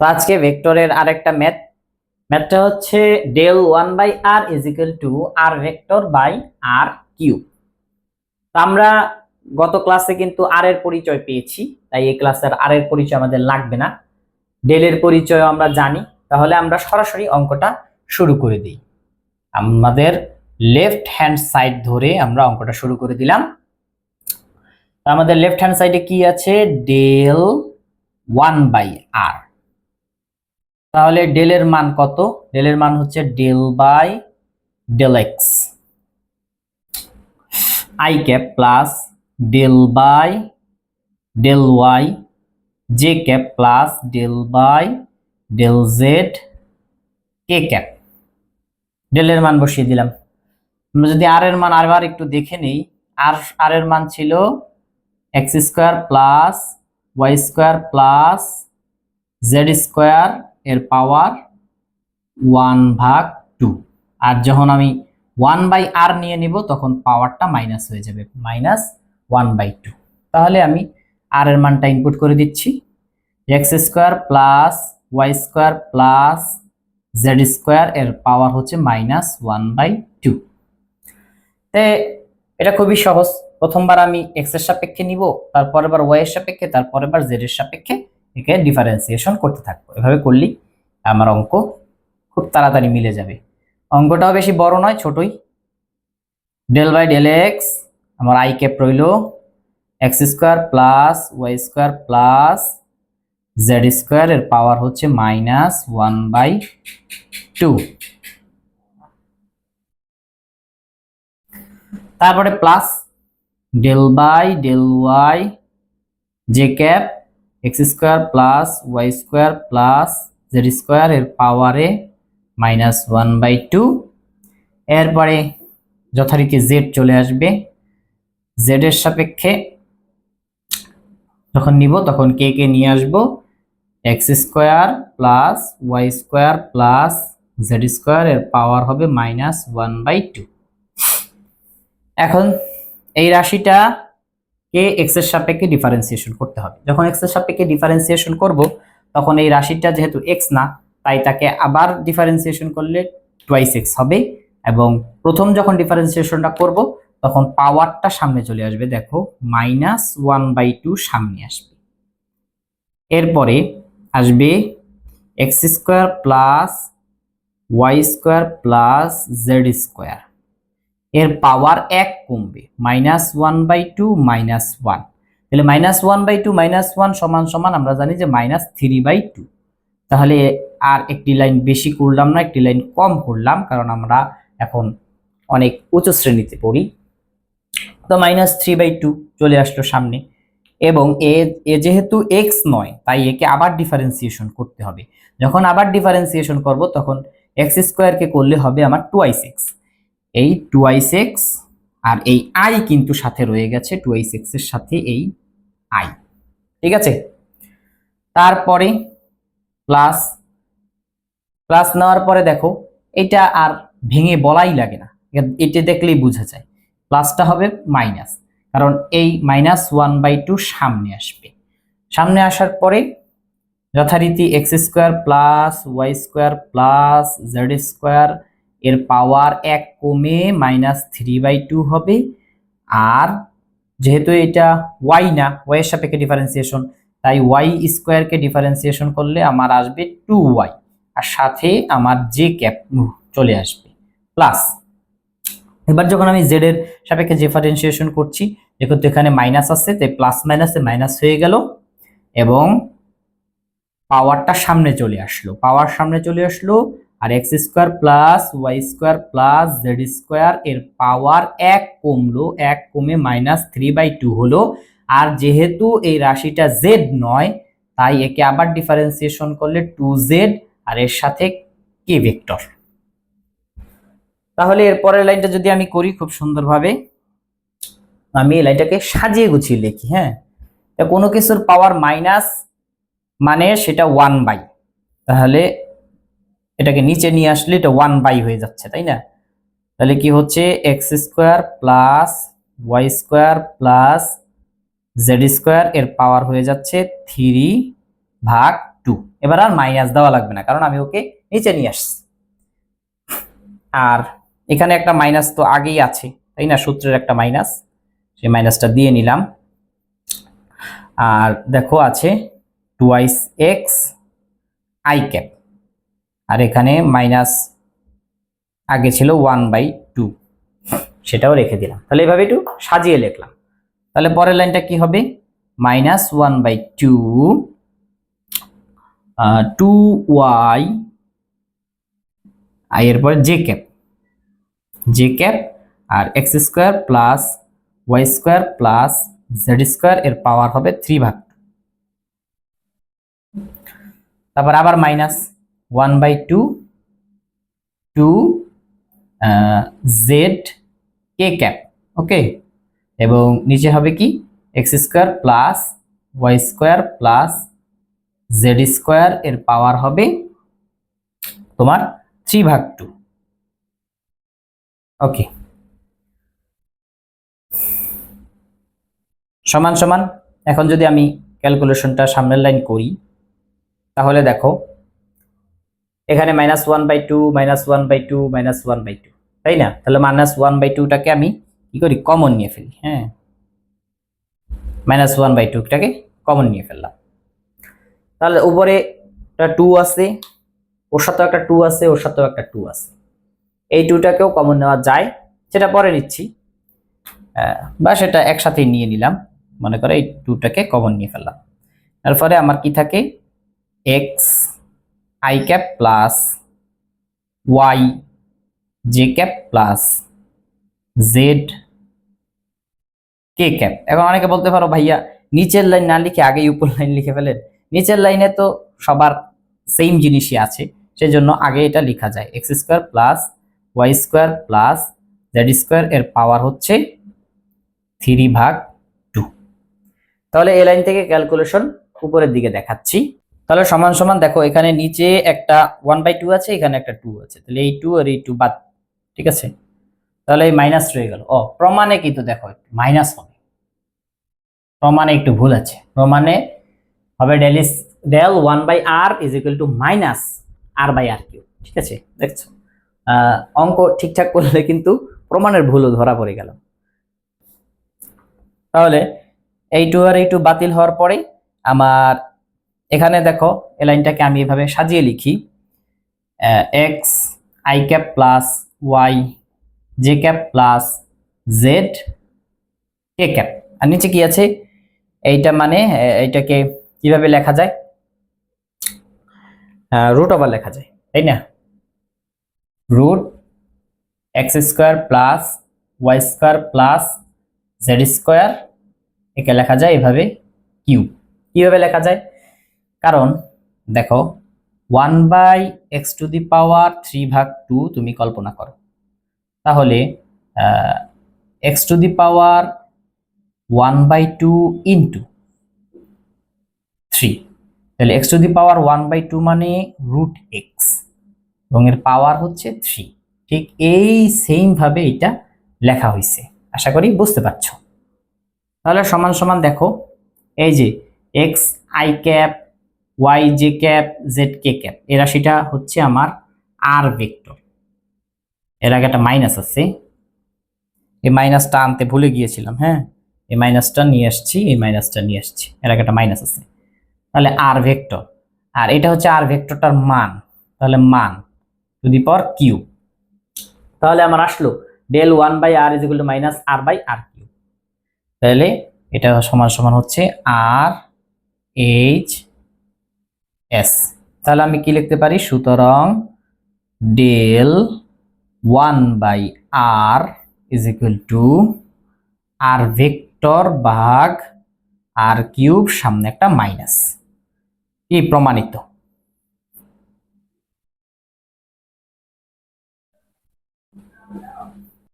তো আজকে ভেক্টরের আরেকটা ম্যাথ। ম্যাথটা হচ্ছে del one by R is equal to R vector by R cube তো আমরা গত ক্লাসে কিন্তু আর এর পরিচয় পেয়েছি, তাই এই ক্লাসের আর এর পরিচয় আমাদের লাগবে না। ডেলের পরিচয় আমরা জানি, তাহলে আমরা সরাসরি অঙ্কটা শুরু করে দিই। আমাদের লেফট হ্যান্ড সাইড ধরে আমরা অঙ্কটা শুরু করে দিলাম। আমাদের লেফট হ্যান্ড সাইডে কি আছে? Del one by R. তাহলে ডেলের মান কত? ডেলের মান হচ্ছে del by del X I cap plus del by del Y J cap plus del by del Z K cap ডেলের মান বসিয়ে দিলাম। আমরা যদি আর এর মান আরবার একটু দেখে নেই আর আর এর মান ছিল X square plus Y square plus Z square এর পাওয়ার ওয়ান ভাগ টু আর যখন আমি ওয়ান বাই আর নিয়ে নিব, তখন পাওয়ারটা মাইনাস হয়ে যাবে মাইনাস ওয়ান বাই টু তাহলে আমি আর এর মানটা ইনপুট করে দিচ্ছি। X square plus Y square plus Z square এর পাওয়ার হচ্ছে মাইনাস ওয়ান বাই টু তে এটা খুবই সহজ। প্রথমবার আমি এক্সের সাপেক্ষে নিব তারপরের বার ওয়াই এর সাপেক্ষে তারপরের বার জেড এর সাপেক্ষে। একে ডিফারেন্সিয়েশন করতে থাকব। এভাবে করলেই আমার অঙ্ক খুব তাড়াতাড়ি মিলে যাবে। অঙ্কটাও বেশি বড় নয়, ছোটই। ডেল বাই ডেল এক্স আমার আই ক্যাপ রইল X square plus Y square plus Z square এর পাওয়ার হচ্ছে মাইনাস ওয়ান বাই টু তারপরে plus del by del Y J cap X square plus Y square plus Z square এর পাওয়ারে minus one by two. এরপরে যথারীতি Z চলে আসবে। Z এর সাপেক্ষে যখন নিব, তখন কে কে নিয়ে আসব? X square plus Y square plus Z square এর পাওয়ার হবে মাইনাস ওয়ান বাই টু। এখন এই রাশিটা কে এক্সের সাপেক্ষে ডিফারেন্সিয়েশন করতে হবে। যখন এক্সের সাপেক্ষে ডিফারেন্সিয়েশন করব, তখন এই রাশিটা যেহেতু এক্স না, তাই তাকে আবার ডিফারেন্সিয়েশন করলে টুয়াইস এক্স হবে এবং প্রথম যখন ডিফারেন্সিয়েশনটা করব, তখন পাওয়ারটা সামনে চলে আসবে, দেখো মাইনাস ওয়ান বাই টু সামনে আসবে। এরপরে আসবে X square plus Y square plus Z square এর পাওয়ার এক কমবে minus one by two minus one তাহলে minus one by two minus one সমান সমান আমরা জানি যে মাইনাস থ্রি বাই টু তাহলে আর একটি লাইন বেশি করলাম না, একটি লাইন কম করলাম, কারণ আমরা এখন অনেক উচ্চ শ্রেণীতে পড়ি। তো মাইনাস থ্রি বাই টু চলে আসলো সামনে। এবং এ এ যেহেতু এক্স নয়, তাই একে আবার ডিফারেন্সিয়েশন করতে হবে। যখন আবার ডিফারেন্সিয়েশন করব, তখন এক্স স্কোয়ারকে করলে হবে আমার টুয়াইস এক্স এই টুয়াইস এক্স আর এই আই কিন্তু সাথে রয়ে গেছে টুয়াইস এক্সের সাথে এই আই। ঠিক আছে? তারপরে প্লাস প্লাস নেওয়ার পরে দেখো, এটা আর ভেঙে বলাই লাগে না। এটা দেখলেই বোঝা যায়। প্লাসটা হবে মাইনাস কারণ এই মাইনাস ওয়ান বাই টু সামনে আসবে। সামনে আসার পরে যথারীতি X square plus Y square plus Z square এর পাওয়ার এক কমে মাইনাস থ্রি বাই টু হবে। আর যেহেতু এটা ওয়াই না ওয়াই এর সাপেক্ষে ডিফারেন্সিয়েশন তাই ওয়াই স্কোয়ারকে ডিফারেন্সিয়েশন করলে আমার আসবে টু ওয়াই আর সাথে আমার জে ক্যাপ চলে আসবে। প্লাস এবার যখন আমি জেড এর সাপেক্ষে ডিফারেন্সিয়েশন করছি যেহেতু এখানে মাইনাস আছে, তাই প্লাস মাইনাসে মাইনাস হয়ে গেল এবং পাওয়ারটা সামনে চলে আসলো। পাওয়ার সামনে চলে আসলো আর X square plus Y square plus Z square এর পাওয়ার এক কমলো, এক কমে মাইনাস থ্রি বাই টু হলো। আর যেহেতু এই রাশিটা জেড নয়, তাই একে আবার ডিফারেন্সিয়েশন করলে টু জেড, আর এর সাথে কে ভেক্টর? তাহলে এর পরের লাইনটা যদি আমি করি খুব সুন্দরভাবে, আমি এই লাইনটাকে সাজিয়ে গুছিয়ে লিখি হ্যাঁ? কোনো কিছুর পাওয়ার মাইনাস মানে সেটা ওয়ান বাই তাহলে এটাকে নিচে নিয়ে আসলে এটা ওয়ান বাই হয়ে যাচ্ছে, তাই না? তাহলে কি হচ্ছে? X square plus Y square plus Z square এর পাওয়ার হয়ে যাচ্ছে থ্রি ভাগ টু এবার আর মাইনাস দেওয়া লাগবে না, কারণ আমি ওকে নিচে নিয়ে আসছি। আর এখানে একটা মাইনাস তো আগেই আছে, তাই না? সূত্রের একটা মাইনাস সেই মাইনাসটা দিয়ে নিলাম। আর দেখো আছে টুয়াইস এক্স আই ক্যাপ আর এখানে মাইনাস আগে ছিল ওয়ান বাই টু সেটাও রেখে দিলাম। তাহলে এভাবে একটু সাজিয়ে লিখলাম। তাহলে পরের লাইনটা কি হবে? Minus one by two two Y I এর পরে জে ক্যাপ জে ক্যাপ আর X square plus Y square plus Z square এর পাওয়ার হবে থ্রি ভাগ। তারপর আবার minus one by two two Z, K cap, okay? এবং নিচে হবে কি? X square plus Y square plus Z square, এর পাওয়ার হবে তোমার থ্রি ভাগ টু। ওকে। সমান সমান, এখন যদি আমি ক্যালকুলেশনটা সামনের লাইন করি, তাহলে দেখো এখানে minus one by two minus one by two minus one by two তাই না? তাহলে মাইনাস ওয়ান বাই টুটাকে আমি কি করি? কমন নিয়ে ফেলি হ্যাঁ? মাইনাস ওয়ান বাই টুটাকে কমন নিয়ে ফেললাম। তাহলে উপরে একটা টু আছে, ওর সাথেও একটা টু আছে, ওর সাথেও একটা টু আছে। এই টুটাকেও কমন নেওয়া যায়। সেটা পরে নিচ্ছি। বা সেটা একসাথেই নিয়ে নিলাম। মনে করে এই টুটাকে কমন নিয়ে ফেললাম। তারপরে আমার কি থাকে? X I cap plus Y J cap plus Z K cap. এখন অনেকে বলতে পারো, ভাইয়া, নিচের লাইন না লিখে আগেই উপর লাইন লিখে ফেলেন। নিচের লাইনে তো সবার সেম জিনিসই আছে, সেজন্য আগে এটা লেখা যায়। X square plus Y square plus Z square এর পাওয়ার হচ্ছে থ্রি ভাগ টু। তাহলে এই লাইন থেকে ক্যালকুলেশন উপরের দিকে দেখাচ্ছি। তাহলে সমান সমান দেখো, এখানে নিচে একটা ওয়ান বাই টু আছে, এখানে একটা টু আছে। তাহলে এই টু আর এই টু বাদ, ঠিক আছে? তাহলে এই মাইনাস রয়ে গেল। ও প্রমাণে কিন্তু দেখো মাইনাস হবে। প্রমাণে একটু ভুল আছে। প্রমাণে হবে del is del one by R is equal to minus R by R cube ঠিক আছে? দেখছ? অঙ্ক ঠিকঠাক করলে কিন্তু প্রমাণের ভুলও ধরা পড়ে গেল। তাহলে এই টু আর এই টু বাতিল হওয়ার পরে আমার এখানে দেখো, এই লাইনটাকে আমি এভাবে সাজিয়ে লিখি। X I cap plus Y J cap plus Z K cap আর নিচে কি আছে? এইটা মানে এইটাকে কীভাবে লেখা যায়? রুট ওভার লেখা যায়, তাই না? Root X square plus Y square plus Z square একে লেখা যায় এভাবে কিউ কীভাবে লেখা যায়? কারণ দেখো one by X to the power three ভাগ টু তুমি কল্পনা করো। তাহলে X to the power one by two into three তাহলে X to the power one by two মানে রুট এক্স এবং এর পাওয়ার হচ্ছে থ্রি ঠিক এই সেম ভাবে এটা লেখা হয়েছে আশা করি বুঝতে পারছ। তাহলে সমান সমান দেখো, এই যে X I cap Y J cap Z K cap এ রাশিটা হচ্ছে আমার আর ভেক্টর এর আগে একটা মাইনাস আছে। এই মাইনাসটা আনতে ভুলে গিয়েছিলাম হ্যাঁ? এই মাইনাসটা নিয়ে আসছি, এই মাইনাসটা নিয়ে আসছি। এর আগে একটা মাইনাস আছে। তাহলে আর ভেক্টর আর এটা হচ্ছে আর ভেক্টরটার মান। তাহলে মান টু দি পাওয়ার কিউ তাহলে আমার আসলো del one by R is equal minus R by R cube তাহলে এটা সমান সমান হচ্ছে আর এইচ এস তাহলে আমি কি লিখতে পারি? সুতরাং del one by R is equal to R vector ভাগ আর কিউব সামনে একটা মাইনাস কি প্রমাণিত।